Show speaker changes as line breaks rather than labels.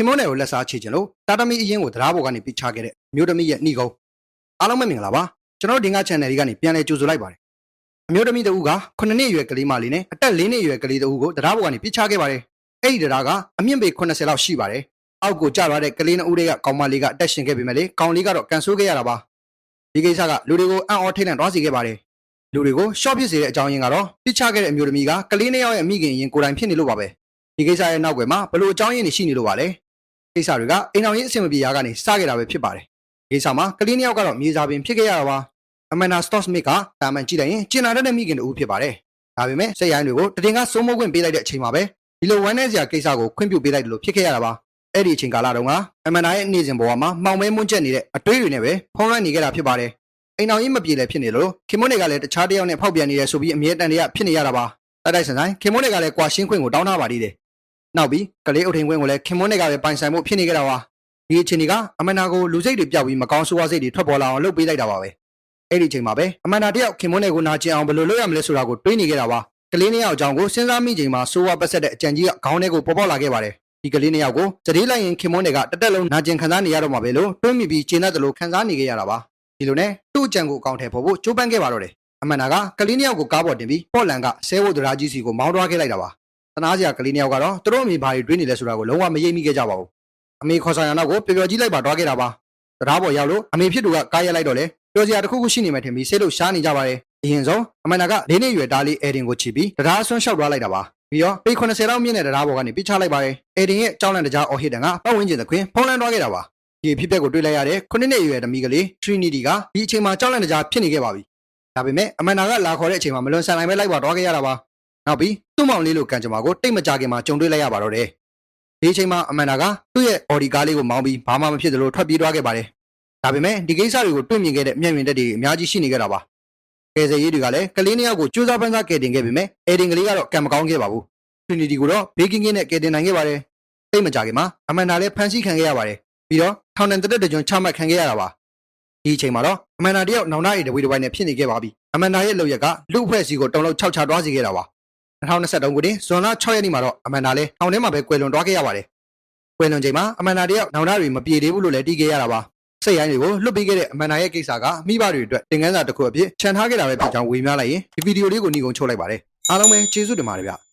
ခင်မွန်းနယ်ကိုလက်စားချေခြင်းလို့တာတမီအရင်ကိုတရားပေါ်ကနေပြချခဲ့တဲ့မျိုးသမီးရဲ့နှီးကုန်းအားလုံးပဲမင်္ဂလာပါကျွန်တော်တို့ဒီငါ channel လေးကနေပြန်လဲကြိုဆိုလိုက်ပါတယ်အမျိုးသမီးတဦးက9နှစ်အရွယ်ကလေးမလေးနဲ့အသက်4နှစ်အရွယ်ကလေးတဦးကိုတရားပေါ်ကနေပြချခဲ့ပါတယ်အဲ့ဒီတရားကအမြင့်ပေ80လောက်ရှိပါတယ်အောက်ကိုကျသွားတဲ့ကလေးနှစ်ဦးတွေကကောင်မလေးကအသက်ရှင်ခဲ့ပေမဲ့လေကောင်လေးကတော့ကန်ဆိုးခဲ့ရတာပါဒီကိစ္စကလူတွေကိုအံ့ဩထိတ်လန့်သွားစေခဲ့ပါတယ်လူတွေကို short ဖြစ်စေတဲ့အကြောင်းရင်းကတော့ပြချခဲ့တဲ့အမျိုးသမီးကကလေးနှစ်ယောက်ရဲ့မိခင်ရင်ကိုယ်တိုင်ဖြစ်နေလို့ပါပဲဒီကိစ္စရဲ့နောက်ွယ်မှာဘလို့အကြောင်းရင်းတွေရှိနေလို့ပါလဲ ကိစ္စတွေကအိမ်အောင်ရေးအဆင်မပြေရာကနေစခဲ့တာပဲဖြစ်ပါတယ်။ဒီကိစ္စမှာကလေးနှစ်ယောက်ကတော့မြေစာပင်ဖြစ်ခဲ့ရတာပါ။ Amanda Stossmith ကတာမန်ကြည့်လိုက်ရင်ကျင်နာတဲ့မိခင်တူဖြစ်ပါတယ်။ဒါပေမဲ့စိတ်ရိုင်းတွေကိုတတင်ကစိုးမိုးခွင့်ပေးလိုက်တဲ့အချိန်မှာပဲဒီလိုဝမ်းနည်းစရာကိစ္စကိုခွင့်ပြုပေးလိုက်တယ်လို့ဖြစ်ခဲ့ရတာပါ။အဲ့ဒီအချိန်ကာလတုန်းက Amanda ရဲ့နေ့စဉ်ဘဝမှာမှောင်မဲမွန်းချက်နေတဲ့အတွေးတွေနဲ့ပဲဖုံးလွှမ်းနေခဲ့တာဖြစ်ပါတယ်။အိမ်အောင်ရေးမပြေလည်းဖြစ်နေလို့ခင်မွန်းတွေကလည်းတခြားတစ်ယောက်နဲ့ဖောက်ပြန်နေတယ်ဆိုပြီးအမြဲတမ်းတရဖြစ်နေရတာပါ။တိုက်တိုက်ဆန်ဆိုင်ခင်မွန်းတွေကလည်းကွာရှင်းခွင့်ကိုတောင်းထားပါသေးတယ်။ နောက်ပြီးကလေးအုပ်ထိန်ခွင့်ကိုလည်းခင်မွန်းတွေကပဲပိုင်ဆိုင်မှုဖြစ်နေကြတာပါ။ဒီအချိန်ကြီးကအမန်နာကိုလူစိတ်တွေပြောက်ပြီးမကောင်းဆိုးဝါးစိတ်တွေထွက်ပေါ်လာအောင်လုပ်ပေးလိုက်တာပါပဲ။အဲ့ဒီအချိန်မှာပဲအမန်နာတယောက်ခင်မွန်းတွေကိုနာကျင်အောင်ဘယ်လိုလုပ်ရမလဲဆိုတာကိုတွေးနေကြတာပါ။ကလေးနှစ်ယောက်အကြောင်းကိုစဉ်းစားမိချိန်မှာဆိုးဝါးပတ်ဆက်တဲ့အကြံကြီးကခေါင်းထဲကိုပေါ်ပေါက်လာခဲ့ပါတယ်။ဒီကလေးနှစ်ယောက်ကိုသတိလိုက်ရင်ခင်မွန်းတွေကတက်တက်လုံးနာကျင်ခံစားနေရတော့မှာပဲလို့တွေးမိပြီးကျဉ်တတ်တယ်လို့ခံစားနေကြရတာပါ။ဒီလိုနဲ့သူ့အကြံကိုအကောင့်ထဲပေါ်ဖို့ကြိုးပမ်းခဲ့ပါတော့တယ်။အမန်နာကကလေးနှစ်ယောက်ကိုကားပေါ်တင်ပြီးပေါ့လန်ကဆဲဝတ်ဒရာကြီးစီကိုမောင်းသွားခဲ့လိုက်တာပါ။တ နာစရာကလေးနှစ်ယောက်ကတော့သူတို့အမိဘာတွေတွေးနေလဲဆိုတာကိုလုံးဝမရိပ်မိခဲ့ကြပါဘူး။အမေခေါ်ဆောင်ရနောက်ကိုပျော်ပျော်ကြီးလိုက်ပါသွားခဲ့တာပါ။တရားပေါ်ရောက်လို့အမေဖြစ်သူကကားရက်လိုက်တော့လေပျော်စရာတစ်ခုခုရှိနေမှထင်ပြီးဆေးလို့ရှားနေကြပါတယ်။အရင်ဆုံးအမန်နာကလေးနှစ်ရွယ်သားလေးအဲဒင်ကိုချီပြီးတရားဆွန်းလျှောက်သွားလိုက်တာပါ။ပြီးတော့ပေ80လောက်မြင့်တဲ့တရားပေါ်ကနေပြချလိုက်ပါတယ်။အဲဒင်ရဲ့ကြောင်းလန့်တကြားအော်ဟစ်တန်ကပတ်ဝန်းကျင်သခွင်ဖုံးလန်းသွားခဲ့တာပါ။ဒီအဖြစ်အပျက်ကိုတွေ့လိုက်ရတဲ့ခုနှစ်နှစ်အရွယ်သမီးကလေး Trinity ကဒီအချိန်မှာကြောင်းလန့်တကြားဖြစ်နေခဲ့ပါပြီ။ဒါပေမဲ့အမန်နာကလာခေါ်တဲ့အချိန်မှာမလွန်ဆန်နိုင်ပဲလိုက်ပါသွားခဲ့ရတာပါ။ နောက်ပြီးသူ့မောင်လေးလိုကံကြမ္မာကိုတိတ်မကြခင်မှာကြုံတွေ့လိုက်ရပါတော့တယ်။ဒီအချိန်မှာအမန်နာကသူ့ရဲ့ body ကားလေးကိုမောင်းပြီးဘာမှမဖြစ်သလိုထွက်ပြေးသွားခဲ့ပါတယ်။ဒါပေမဲ့ဒီကိစ္စတွေကိုတွေ့မြင်ခဲ့တဲ့မျက်မြင်သက်တွေအများကြီးရှိနေကြတာပါ။ကယ်ဆယ်ရေးတွေကလည်းကလေးနှစ်ယောက်ကိုစူးစမ်းပန်းစားကယ်တင်ခဲ့ပေမဲ့အေဒင်ကလေးကတော့ကံမကောင်းခဲ့ပါဘူး။ Trinity ကိုတော့ဘေးကင်းကင်းနဲ့ကယ်တင်နိုင်ခဲ့ပါတယ်။တိတ်မကြခင်မှာအမန်နာလည်းဖမ်းဆီးခံခဲ့ရပါတယ်။ပြီးတော့ထောင်ဒဏ်တစ်သက်တစ်ကြွချမှတ်ခံခဲ့ရတာပါ။ဒီအချိန်မှာတော့အမန်နာတယောက်နောင်နာရီတဝီတဝိုင်းနဲ့ဖြစ်နေခဲ့ပါပြီ။အမန်နာရဲ့လုပ်ရက်ကလူအဖွဲ့အစည်းကိုတုံလုံးခြောက်ချသွားစေခဲ့တာပါ။ 2023ခုနှစ်ဇွန်လ6ရက်နေ့မှာတော့အမန်နာလည်းထောင်ထဲမှာပဲကွယ်လွန်သွားခဲ့ရပါတယ်။ကွယ်လွန်ချိန်မှာအမန်နာတယောက်နောင်နာတွေမပြေသေးဘူးလို့လည်းတီးခဲ့ရတာပါ။စိတ်ရိုင်းတွေကိုလွတ်ပေးခဲ့တဲ့အမန်နာရဲ့ကိစ္စကမိဘတွေအတွက်သင်ခန်းစာတစ်ခုအဖြစ်ခြံထားခဲ့တာပဲဖြစ်ကြောင်းဝေမျှလိုက်ရင်ဒီဗီဒီယိုလေးကိုညီကုန်းချုပ်လိုက်ပါတယ်။အားလုံးပဲကျေးဇူးတင်ပါတယ်ဗျ။